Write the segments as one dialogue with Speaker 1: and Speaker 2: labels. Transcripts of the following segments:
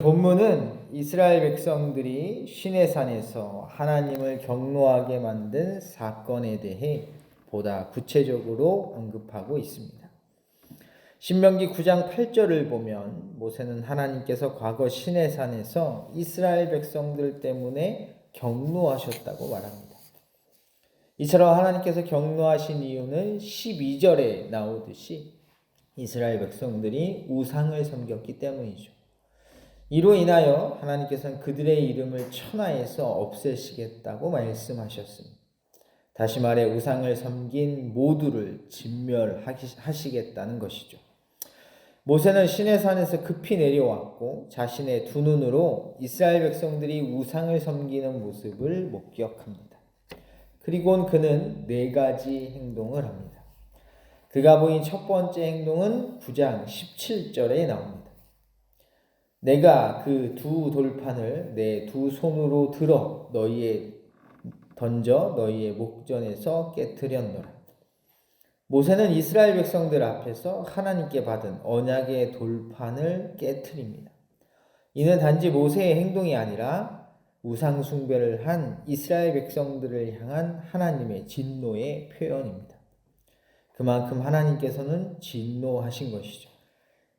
Speaker 1: 본문은 이스라엘 백성들이 시내산에서 하나님을 경노하게 만든 사건에 대해 보다 구체적으로 언급하고 있습니다. 신명기 9장 8절을 보면 모세는 하나님께서 과거 시내산에서 이스라엘 백성들 때문에 경노하셨다고 말합니다. 이처럼 하나님께서 경노하신 이유는 12절에 나오듯이 이스라엘 백성들이 우상을 섬겼기 때문이죠. 이로 인하여 하나님께서는 그들의 이름을 천하에서 없애시겠다고 말씀하셨습니다. 다시 말해 우상을 섬긴 모두를 진멸하시겠다는 것이죠. 모세는 시내산에서 급히 내려왔고 자신의 두 눈으로 이스라엘 백성들이 우상을 섬기는 모습을 목격합니다. 그리고 그는 네 가지 행동을 합니다. 그가 보인 첫 번째 행동은 9장 17절에 나옵니다. 내가 그 두 돌판을 내 두 손으로 들어 너희의 던져 너희의 목전에서 깨뜨렸노라. 모세는 이스라엘 백성들 앞에서 하나님께 받은 언약의 돌판을 깨뜨립니다. 이는 단지 모세의 행동이 아니라 우상 숭배를 한 이스라엘 백성들을 향한 하나님의 진노의 표현입니다. 그만큼 하나님께서는 진노하신 것이죠.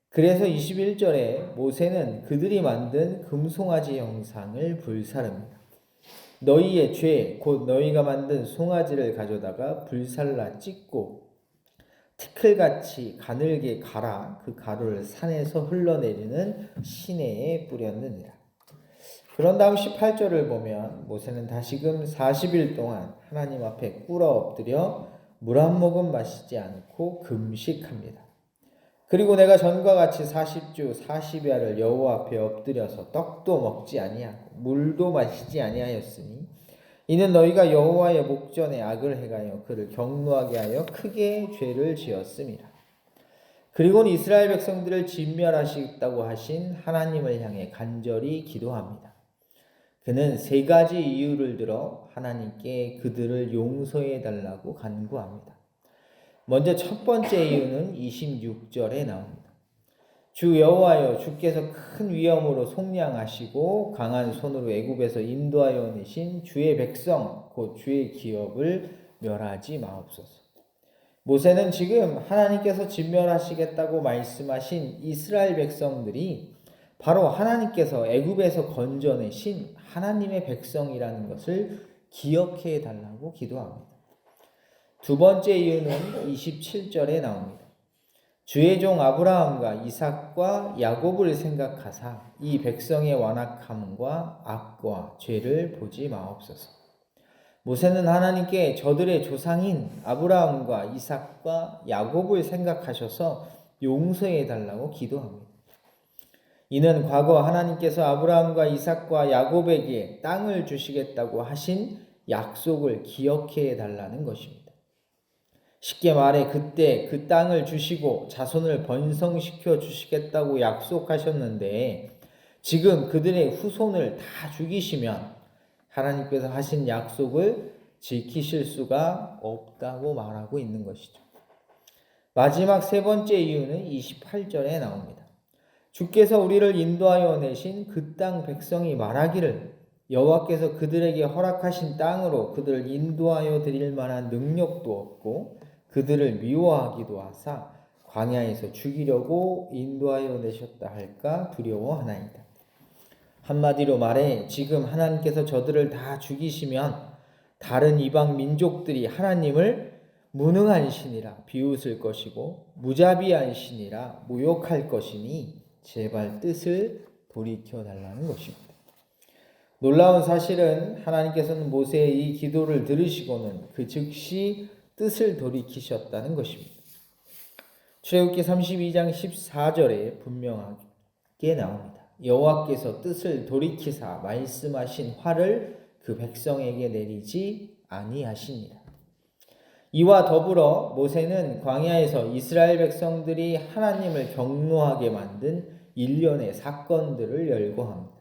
Speaker 1: 그래서 21절에 모세는 그들이 만든 금송아지 형상을 불사릅니다. 너희의 죄, 곧 너희가 만든 송아지를 가져다가 불살라 찢고 티클같이 가늘게 갈아 그 가루를 산에서 흘러내리는 시내에 뿌렸느니라. 그런 다음 18절을 보면 모세는 다시금 40일 동안 하나님 앞에 꿇어 엎드려 물 한 모금 마시지 않고 금식합니다. 그리고 내가 전과 같이 40주 40야를 여호와 앞에 엎드려서 떡도 먹지 아니하고 물도 마시지 아니하였으니 이는 너희가 여호와의 목전에 악을 행하여 그를 경노하게 하여 크게 죄를 지었습니다. 그리고는 이스라엘 백성들을 진멸하시겠다고 하신 하나님을 향해 간절히 기도합니다. 그는 세 가지 이유를 들어 하나님께 그들을 용서해 달라고 간구합니다. 먼저 첫 번째 이유는 26절에 나옵니다. 주 여호와여 주께서 큰 위엄으로 속량하시고 강한 손으로 애굽에서 인도하여 내신 주의 백성 곧 주의 기업을 멸하지 마옵소서. 모세는 지금 하나님께서 진멸하시겠다고 말씀하신 이스라엘 백성들이 바로 하나님께서 애굽에서 건져내신 하나님의 백성이라는 것을 기억해 달라고 기도합니다. 두 번째 이유는 27절에 나옵니다. 주의 종 아브라함과 이삭과 야곱을 생각하사 이 백성의 완악함과 악과 죄를 보지 마옵소서. 모세는 하나님께 저들의 조상인 아브라함과 이삭과 야곱을 생각하셔서 용서해 달라고 기도합니다. 이는 과거 하나님께서 아브라함과 이삭과 야곱에게 땅을 주시겠다고 하신 약속을 기억해 달라는 것입니다. 쉽게 말해 그때 그 땅을 주시고 자손을 번성시켜 주시겠다고 약속하셨는데 지금 그들의 후손을 다 죽이시면 하나님께서 하신 약속을 지키실 수가 없다고 말하고 있는 것이죠. 마지막 세 번째 이유는 28절에 나옵니다. 주께서 우리를 인도하여 내신 그 땅 백성이 말하기를 여호와께서 그들에게 허락하신 땅으로 그들을 인도하여 드릴 만한 능력도 없고 그들을 미워하기도 하사 광야에서 죽이려고 인도하여 내셨다 할까 두려워하나이다. 한마디로 말해 지금 하나님께서 저들을 다 죽이시면 다른 이방 민족들이 하나님을 무능한 신이라 비웃을 것이고 무자비한 신이라 모욕할 것이니 제발 뜻을 돌이켜 달라는 것입니다. 놀라운 사실은 하나님께서는 모세의 이 기도를 들으시고는 그 즉시 뜻을 돌이키셨다는 것입니다. 출애굽기 32장 14절에 분명하게 나옵니다. 여호와께서 뜻을 돌이키사 말씀하신 화를 그 백성에게 내리지 아니하시니라. 이와 더불어 모세는 광야에서 이스라엘 백성들이 하나님을 경노하게 만든 일련의 사건들을 열거합니다.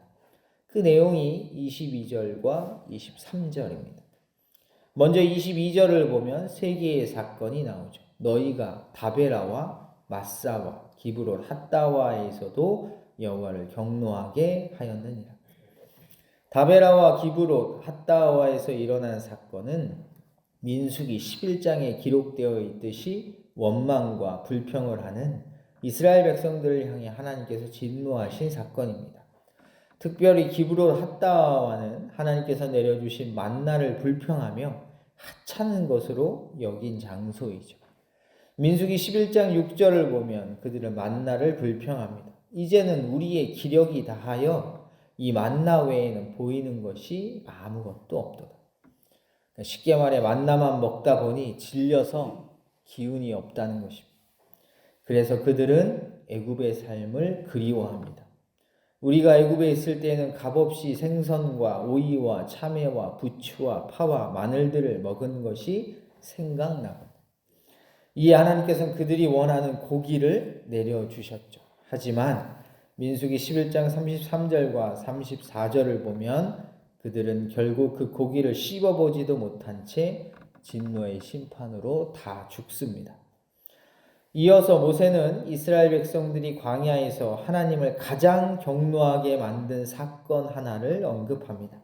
Speaker 1: 그 내용이 22절과 23절입니다. 먼저 22절을 보면 세 개의 사건이 나오죠. 너희가 다베라와 마사와 기브론 핫다와에서도 여호와를 경노하게 하였느니라. 다베라와 기브롯 핫다와에서 일어난 사건은 민수기 11장에 기록되어 있듯이 원망과 불평을 하는 이스라엘 백성들을 향해 하나님께서 진노하신 사건입니다. 특별히 기브롯 핫다와는 하나님께서 내려주신 만나를 불평하며 하찮은 것으로 여긴 장소이죠. 민수기 11장 6절을 보면 그들은 만나를 불평합니다. 이제는 우리의 기력이 다하여 이 만나 외에는 보이는 것이 아무것도 없도다. 그러니까 쉽게 말해 만나만 먹다 보니 질려서 기운이 없다는 것입니다. 그래서 그들은 애굽의 삶을 그리워합니다. 우리가 애굽에 있을 때에는 값없이 생선과 오이와 참외와 부추와 파와 마늘들을 먹은 것이 생각나고 이에 하나님께서는 그들이 원하는 고기를 내려주셨죠. 하지만 민수기 11장 33절과 34절을 보면 그들은 결국 그 고기를 씹어보지도 못한 채 진노의 심판으로 다 죽습니다. 이어서 모세는 이스라엘 백성들이 광야에서 하나님을 가장 경노하게 만든 사건 하나를 언급합니다.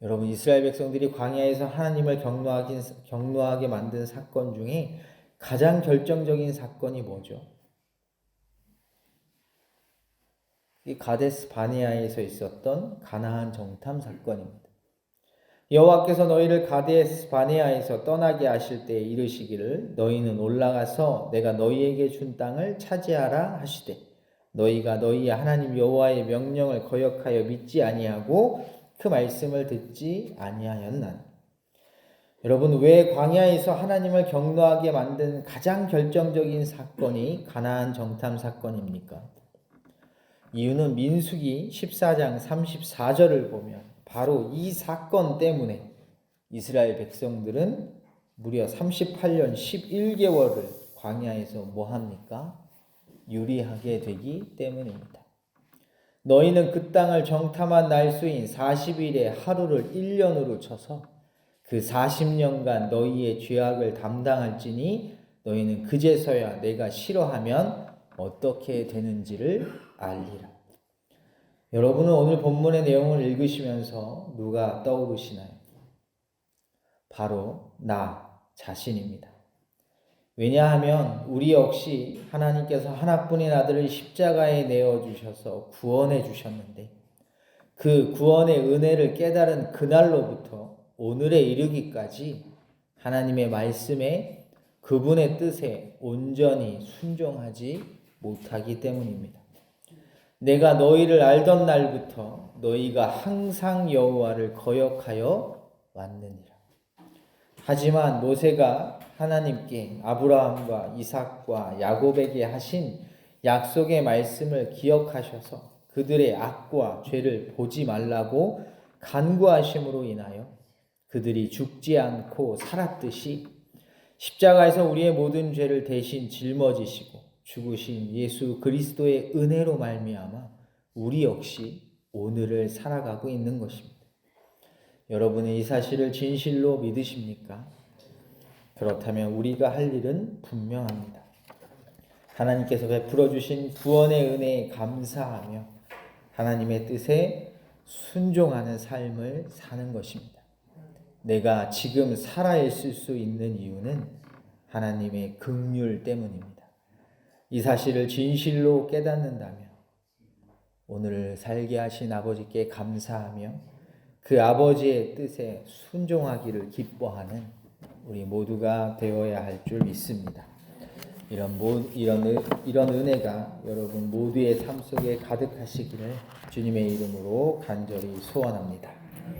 Speaker 1: 여러분 이스라엘 백성들이 광야에서 하나님을 경노하게, 만든 사건 중에 가장 결정적인 사건이 뭐죠? 이 가데스 바네아에서 있었던 가나안 정탐 사건입니다. 여호와께서 너희를 가데스 바네아에서 떠나게 하실 때 이르시기를 너희는 올라가서 내가 너희에게 준 땅을 차지하라 하시되 너희가 너희의 하나님 여호와의 명령을 거역하여 믿지 아니하고 그 말씀을 듣지 아니하였나니 여러분 왜 광야에서 하나님을 경노하게 만든 가장 결정적인 사건이 가나안 정탐 사건입니까? 이유는 민수기 14장 34절을 보면 바로 이 사건 때문에 이스라엘 백성들은 무려 38년 11개월을 광야에서 뭐 합니까? 유리하게 되기 때문입니다. 너희는 그 땅을 정탐한 날수인 40일의 하루를 1년으로 쳐서 그 40년간 너희의 죄악을 담당할지니 너희는 그제서야 내가 싫어하면 어떻게 되는지를 알리라. 여러분은 오늘 본문의 내용을 읽으시면서 누가 떠오르시나요? 바로 나 자신입니다. 왜냐하면 우리 역시 하나님께서 하나뿐인 아들을 십자가에 내어 주셔서 구원해 주셨는데 그 구원의 은혜를 깨달은 그날로부터 오늘에 이르기까지 하나님의 말씀에 그분의 뜻에 온전히 순종하지 못하기 때문입니다. 내가 너희를 알던 날부터 너희가 항상 여호와를 거역하여 왔느니라. 하지만 모세가 하나님께 아브라함과 이삭과 야곱에게 하신 약속의 말씀을 기억하셔서 그들의 악과 죄를 보지 말라고 간구하심으로 인하여 그들이 죽지 않고 살았듯이 십자가에서 우리의 모든 죄를 대신 짊어지시고 죽으신 예수 그리스도의 은혜로 말미암아 우리 역시 오늘을 살아가고 있는 것입니다. 여러분은 이 사실을 진실로 믿으십니까? 그렇다면 우리가 할 일은 분명합니다. 하나님께서 베풀어 주신 구원의 은혜에 감사하며 하나님의 뜻에 순종하는 삶을 사는 것입니다. 내가 지금 살아 있을 수 있는 이유는 하나님의 긍휼 때문입니다. 이 사실을 진실로 깨닫는다면 오늘을 살게 하신 아버지께 감사하며 그 아버지의 뜻에 순종하기를 기뻐하는 우리 모두가 되어야 할 줄 믿습니다. 이런 모, 이런 이런 은혜가 여러분 모두의 삶 속에 가득하시기를 주님의 이름으로 간절히 소원합니다.